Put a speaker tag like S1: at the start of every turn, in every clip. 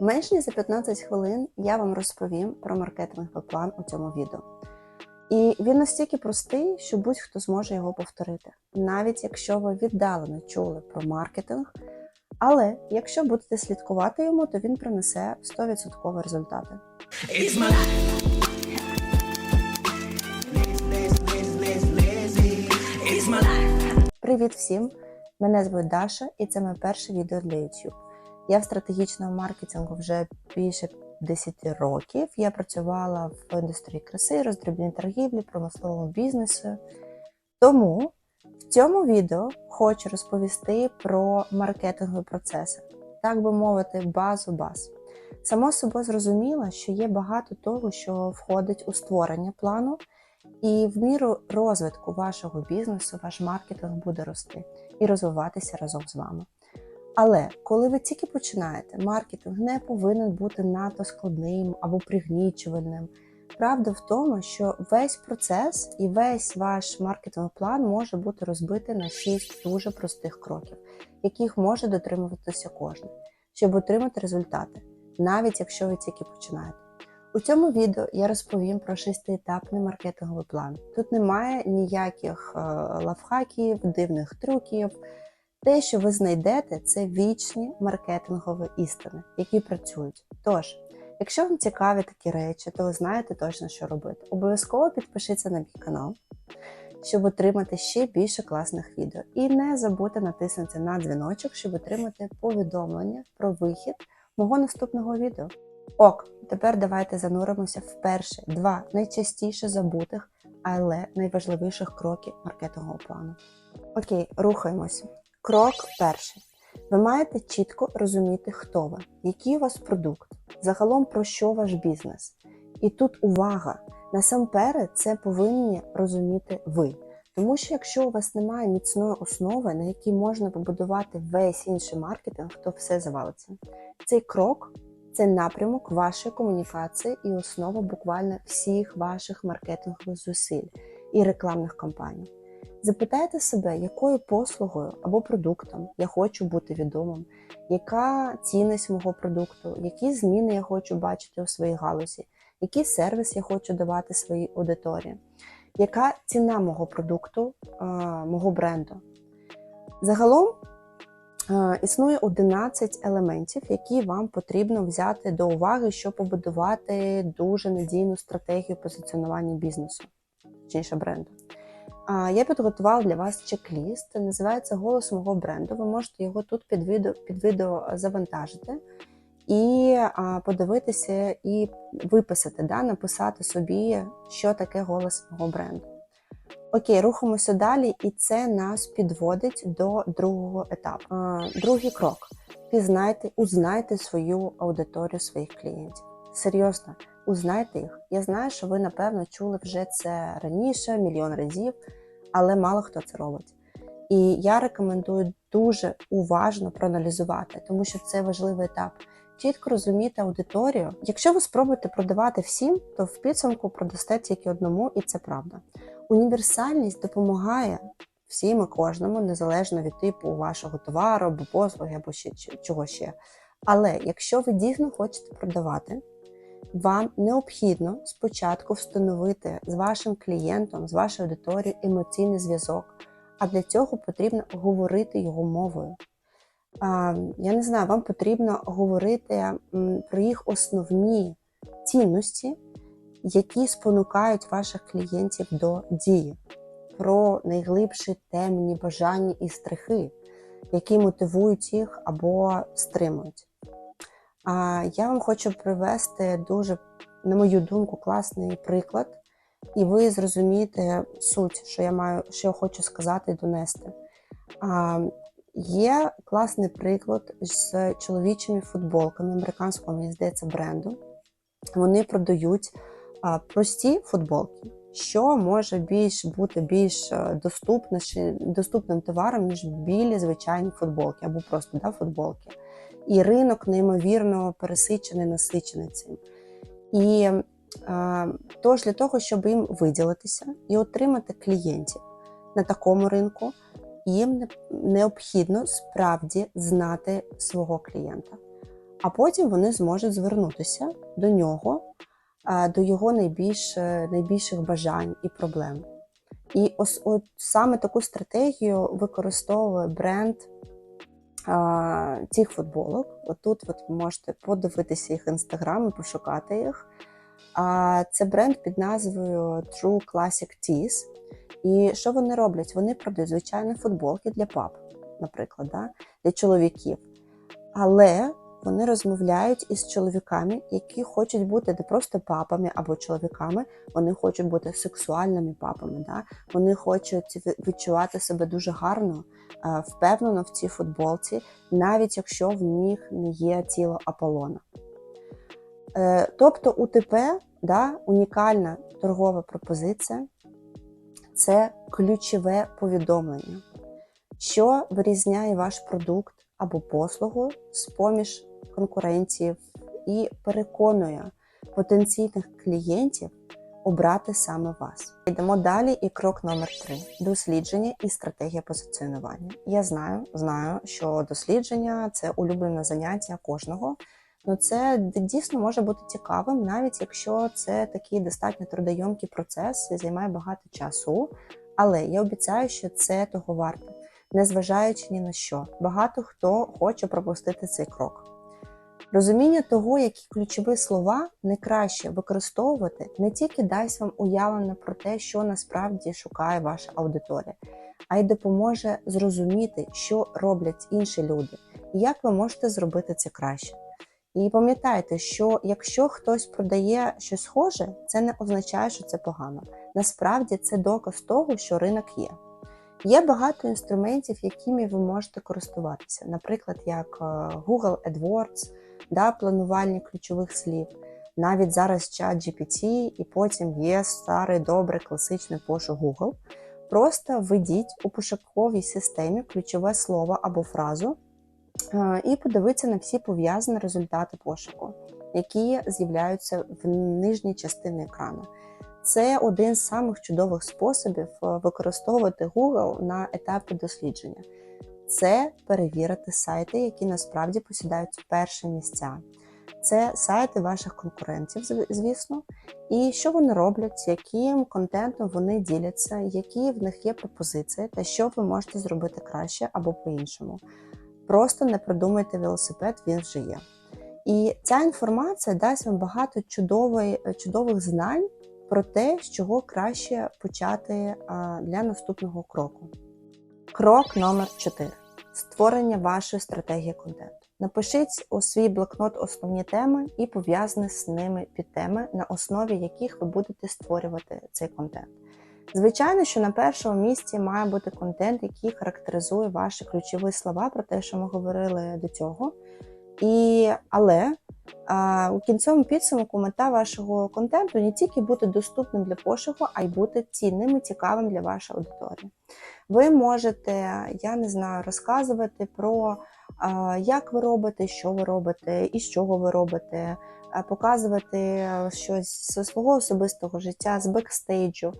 S1: Менш ніж за 15 хвилин я вам розповім про маркетинговий план у цьому відео. І він настільки простий, що будь-хто зможе його повторити, навіть якщо ви віддалено чули про маркетинг. Але якщо будете слідкувати йому, то він принесе 100% результати. Привіт всім! Мене звуть Даша, і це моє перше відео для YouTube. Я в стратегічному маркетингу вже більше 10 років. Я працювала в індустрії краси, роздрібній торгівлі, промисловому бізнесу. Тому в цьому відео хочу розповісти про маркетингові процеси, так би мовити, базу баз. Само собою зрозуміло, що є багато того, що входить у створення плану, і в міру розвитку вашого бізнесу ваш маркетинг буде рости і розвиватися разом з вами. Але коли ви тільки починаєте, маркетинг не повинен бути надто складним або пригнічувальним. Правда в тому, що весь процес і весь ваш маркетинговий план може бути розбитий на 6 дуже простих кроків, яких може дотримуватися кожен, щоб отримати результати, навіть якщо ви тільки починаєте. У цьому відео я розповім про шестиетапний маркетинговий план. Тут немає ніяких е, лавхаків, дивних трюків. Те, що ви знайдете, це вічні маркетингові істини, які працюють. Тож, якщо вам цікаві такі речі, то ви знаєте точно, що робити. Обов'язково підпишіться на мій канал, щоб отримати ще більше класних відео. І не забудьте натиснути на дзвіночок, щоб отримати повідомлення про вихід мого наступного відео. Ок, тепер давайте зануримося в перші два найчастіше забутих, але найважливіших кроків маркетингового плану. Окей, рухаємося. Крок перший. Ви маєте чітко розуміти, хто ви, який у вас продукт, загалом про що ваш бізнес. І тут увага! Насамперед, це повинні розуміти ви. Тому що якщо у вас немає міцної основи, на якій можна побудувати весь інший маркетинг, то все завалиться. Цей крок це напрямок вашої комунікації і основа буквально всіх ваших маркетингових зусиль і рекламних кампаній. Запитайте себе, якою послугою або продуктом я хочу бути відомим, яка цінність мого продукту, які зміни я хочу бачити у своїй галузі, який сервіс я хочу давати своїй аудиторії, яка ціна мого продукту, мого бренду. Загалом існує 11 елементів, які вам потрібно взяти до уваги, щоб побудувати дуже надійну стратегію позиціонування бізнесу, точніше бренду. Я підготувала для вас чек-ліст, називається Голос мого бренду. Ви можете його тут під відео, під відео завантажити і подивитися і виписати, да, написати собі, що таке голос мого бренду. Окей, рухаємося далі, і це нас підводить до другого етапу. Другий крок: пізнайте, узнайте свою аудиторію своїх клієнтів. Серйозно, узнайте їх. Я знаю, що ви, напевно, чули вже це раніше, мільйон разів, але мало хто це робить. І я рекомендую дуже уважно проаналізувати, тому що це важливий етап. Чітко розуміти аудиторію. Якщо ви спробуєте продавати всім, то в підсумку продасте тільки одному, і це правда. Універсальність допомагає всім і кожному, незалежно від типу вашого товару або послуги, або ще чого ще. Але якщо ви дійсно хочете продавати, вам необхідно спочатку встановити з вашим клієнтом, з вашою аудиторією емоційний зв'язок. А для цього потрібно говорити його мовою. Я не знаю, вам потрібно говорити про їх основні цінності, які спонукають ваших клієнтів до дії, про найглибші темні бажання і страхи, які мотивують їх або стримують. А я вам хочу привести дуже, на мою думку, класний приклад, і ви зрозумієте суть, що я маю, що я хочу сказати і донести. Є класний приклад з чоловічими футболками американського, мені здається, бренду. Вони продають прості футболки, що може більш бути більш доступним товаром, ніж білі звичайні футболки або просто да, футболки і ринок неймовірно пересичений, насичений цим. І е, тож для того, щоб їм виділитися і отримати клієнтів на такому ринку, їм необхідно справді знати свого клієнта. а потім вони зможуть звернутися до нього, до його найбільш, е, найбільших бажань і проблем. І ось от саме таку стратегію використовує бренд а, цих футболок. Отут от ви можете подивитися їх інстаграм і пошукати їх. А, це бренд під назвою True Classic Tees. І що вони роблять? Вони продають звичайні футболки для пап, наприклад, да? для чоловіків. Але вони розмовляють із чоловіками, які хочуть бути не просто папами або чоловіками, вони хочуть бути сексуальними папами. Да? Вони хочуть відчувати себе дуже гарно, е, впевнено в цій футболці, навіть якщо в них не є тіло Аполлона. Е, Тобто УТП да, унікальна торгова пропозиція це ключове повідомлення, що вирізняє ваш продукт або послугу з поміж конкурентів і переконує потенційних клієнтів обрати саме вас. Йдемо далі. І крок номер три: дослідження і стратегія позиціонування. Я знаю, знаю, що дослідження це улюблене заняття кожного. Ну, це дійсно може бути цікавим, навіть якщо це такий достатньо трудойомкий процес і займає багато часу. Але я обіцяю, що це того варте, незважаючи ні на що. Багато хто хоче пропустити цей крок. Розуміння того, які ключові слова не краще використовувати, не тільки дасть вам уявлення про те, що насправді шукає ваша аудиторія, а й допоможе зрозуміти, що роблять інші люди, і як ви можете зробити це краще. І пам'ятайте, що якщо хтось продає щось схоже, це не означає, що це погано. Насправді це доказ того, що ринок є. Є багато інструментів, якими ви можете користуватися, наприклад, як е, Google AdWords, да, планувальні ключових слів. Навіть зараз чат GPT, і потім є старий добрий класичний пошук Google. Просто введіть у пошуковій системі ключове слово або фразу е, і подивіться на всі пов'язані результати пошуку, які з'являються в нижній частині екрану. Це один з самих чудових способів е, використовувати Google на етапі дослідження. Це перевірити сайти, які насправді посідають перші місця. Це сайти ваших конкурентів, звісно, і що вони роблять, яким контентом вони діляться, які в них є пропозиції, та що ви можете зробити краще або по-іншому. Просто не придумайте велосипед, він вже є. І ця інформація дасть вам багато чудових, чудових знань про те, з чого краще почати для наступного кроку. Крок номер 4. Створення вашої стратегії контенту. Напишіть у свій блокнот основні теми і пов'язані з ними підтеми, на основі яких ви будете створювати цей контент. Звичайно, що на першому місці має бути контент, який характеризує ваші ключові слова про те, що ми говорили до цього. І, Але а, у кінцевому підсумку мета вашого контенту не тільки бути доступним для пошуку, а й бути цінним і цікавим для вашої аудиторії. Ви можете, я не знаю, розказувати про а, як ви робите, що ви робите, і з чого ви робите, а, показувати щось зі свого особистого життя, з бекстейджу,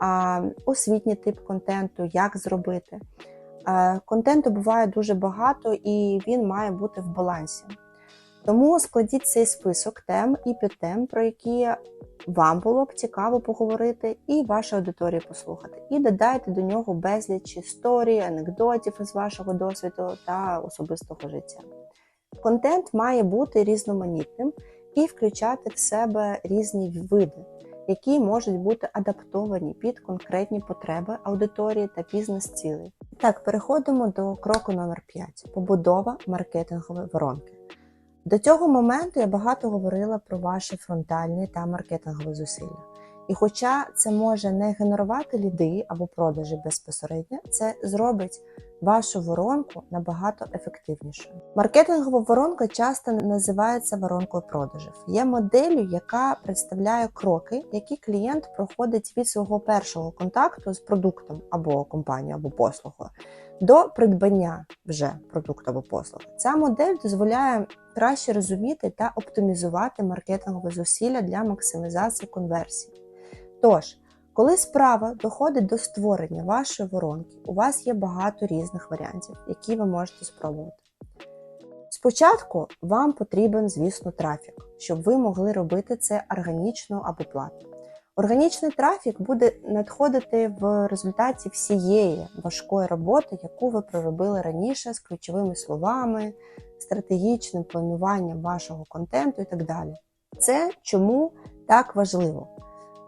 S1: а, освітній тип контенту, як зробити. А, контенту буває дуже багато і він має бути в балансі. Тому складіть цей список тем і підтем, про які вам було б цікаво поговорити, і вашій аудиторії послухати. І додайте до нього безліч історій, анекдотів із вашого досвіду та особистого життя. Контент має бути різноманітним і включати в себе різні види, які можуть бути адаптовані під конкретні потреби аудиторії та бізнес-цілей. Так, переходимо до кроку номер 5 побудова маркетингової воронки. До цього моменту я багато говорила про ваші фронтальні та маркетингові зусилля. І хоча це може не генерувати ліди або продажі безпосередньо, це зробить вашу воронку набагато ефективнішою. Маркетингова воронка часто називається воронкою продажів. Є моделлю, яка представляє кроки, які клієнт проходить від свого першого контакту з продуктом або компанією, або послугою до придбання вже продукту або послуги. Ця модель дозволяє краще розуміти та оптимізувати маркетингові зусилля для максимізації конверсії. Тож, коли справа доходить до створення вашої воронки, у вас є багато різних варіантів, які ви можете спробувати. Спочатку вам потрібен, звісно, трафік, щоб ви могли робити це органічно або платно. Органічний трафік буде надходити в результаті всієї важкої роботи, яку ви проробили раніше з ключовими словами, стратегічним плануванням вашого контенту і так далі. Це чому так важливо.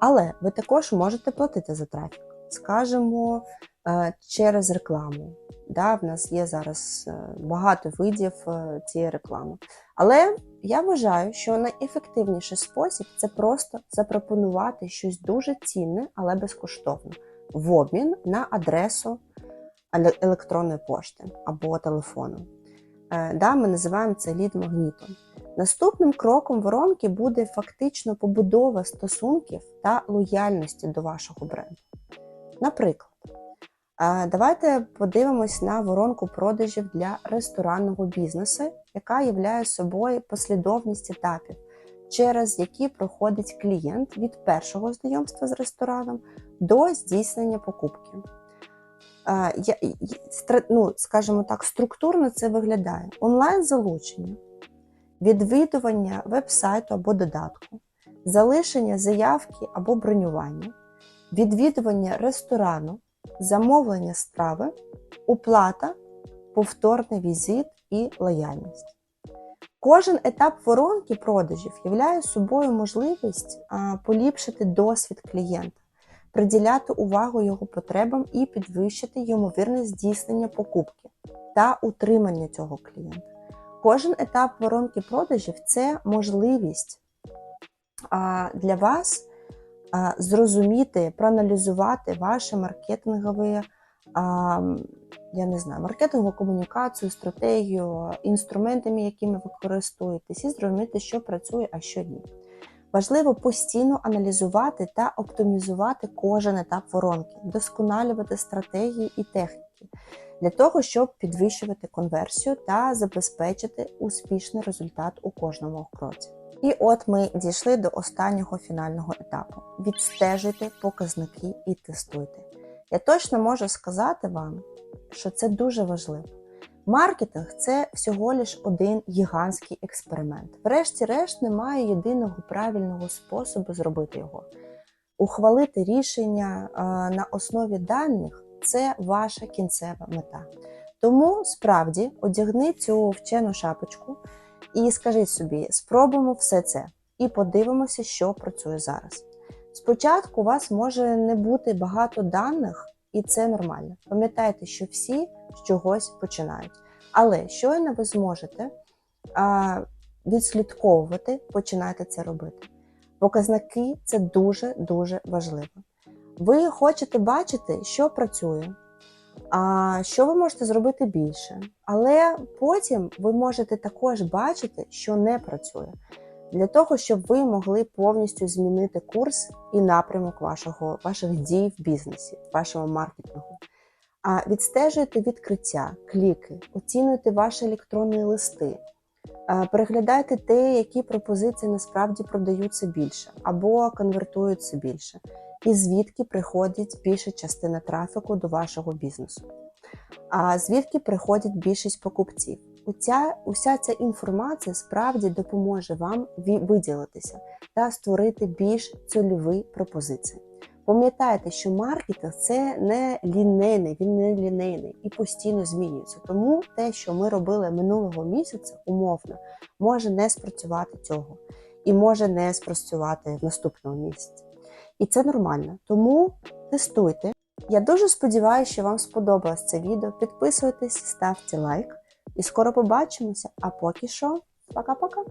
S1: Але ви також можете платити за трафік, скажімо, е, через рекламу. Да, в нас є зараз е, багато видів е, цієї реклами. Але я вважаю, що найефективніший спосіб це просто запропонувати щось дуже цінне, але безкоштовно в обмін на адресу електронної пошти або телефону. Да, ми називаємо це лід-магнітом. Наступним кроком воронки буде фактично побудова стосунків та лояльності до вашого бренду. Наприклад, е, давайте подивимось на воронку продажів для ресторанного бізнесу, яка являє собою послідовність етапів, через які проходить клієнт від першого знайомства з рестораном до здійснення покупки. Е, ну, скажімо так, структурно це виглядає онлайн-залучення, відвідування веб-сайту або додатку, залишення заявки або бронювання, відвідування ресторану, замовлення страви, оплата, повторний візит і лояльність. Кожен етап воронки продажів являє собою можливість поліпшити досвід клієнта, приділяти увагу його потребам і підвищити ймовірність здійснення покупки та утримання цього клієнта. Кожен етап воронки продажів це можливість для вас зрозуміти, проаналізувати ваші маркетингові, я не знаю, маркетингову комунікацію, стратегію, інструментами, якими ви користуєтесь, і зрозуміти, що працює, а що ні. Важливо постійно аналізувати та оптимізувати кожен етап воронки, вдосконалювати стратегії і техніки для того, щоб підвищувати конверсію та забезпечити успішний результат у кожному кроці. І от ми дійшли до останнього фінального етапу: відстежуйте показники і тестуйте. Я точно можу сказати вам, що це дуже важливо. Маркетинг це всього лиш один гігантський експеримент. Врешті-решт немає єдиного правильного способу зробити його. Ухвалити рішення на основі даних це ваша кінцева мета. Тому справді одягни цю вчену шапочку і скажіть собі: спробуємо все це і подивимося, що працює зараз. Спочатку у вас може не бути багато даних, і це нормально. Пам'ятайте, що всі з чогось починають. Але щойно ви зможете а, відслідковувати, починайте це робити. Показники це дуже дуже важливо. Ви хочете бачити, що працює, а що ви можете зробити більше. Але потім ви можете також бачити, що не працює, для того, щоб ви могли повністю змінити курс і напрямок вашого, ваших дій в бізнесі, в вашому маркетингу. А відстежуйте відкриття, кліки, оцінюйте ваші електронні листи, переглядайте те, які пропозиції насправді продаються більше або конвертуються більше, і звідки приходить більша частина трафіку до вашого бізнесу. А звідки приходить більшість покупців? Уця, уся ця інформація справді допоможе вам виділитися та створити більш цільові пропозиції. Пам'ятайте, що маркетинг це не лінейний, він не лінейний і постійно змінюється. Тому те, що ми робили минулого місяця, умовно, може не спрацювати цього і може не спрацювати в наступному місяці. І це нормально. Тому тестуйте. Я дуже сподіваюся, що вам сподобалось це відео. Підписуйтесь, ставте лайк. І скоро побачимося. А поки що, пока-пока!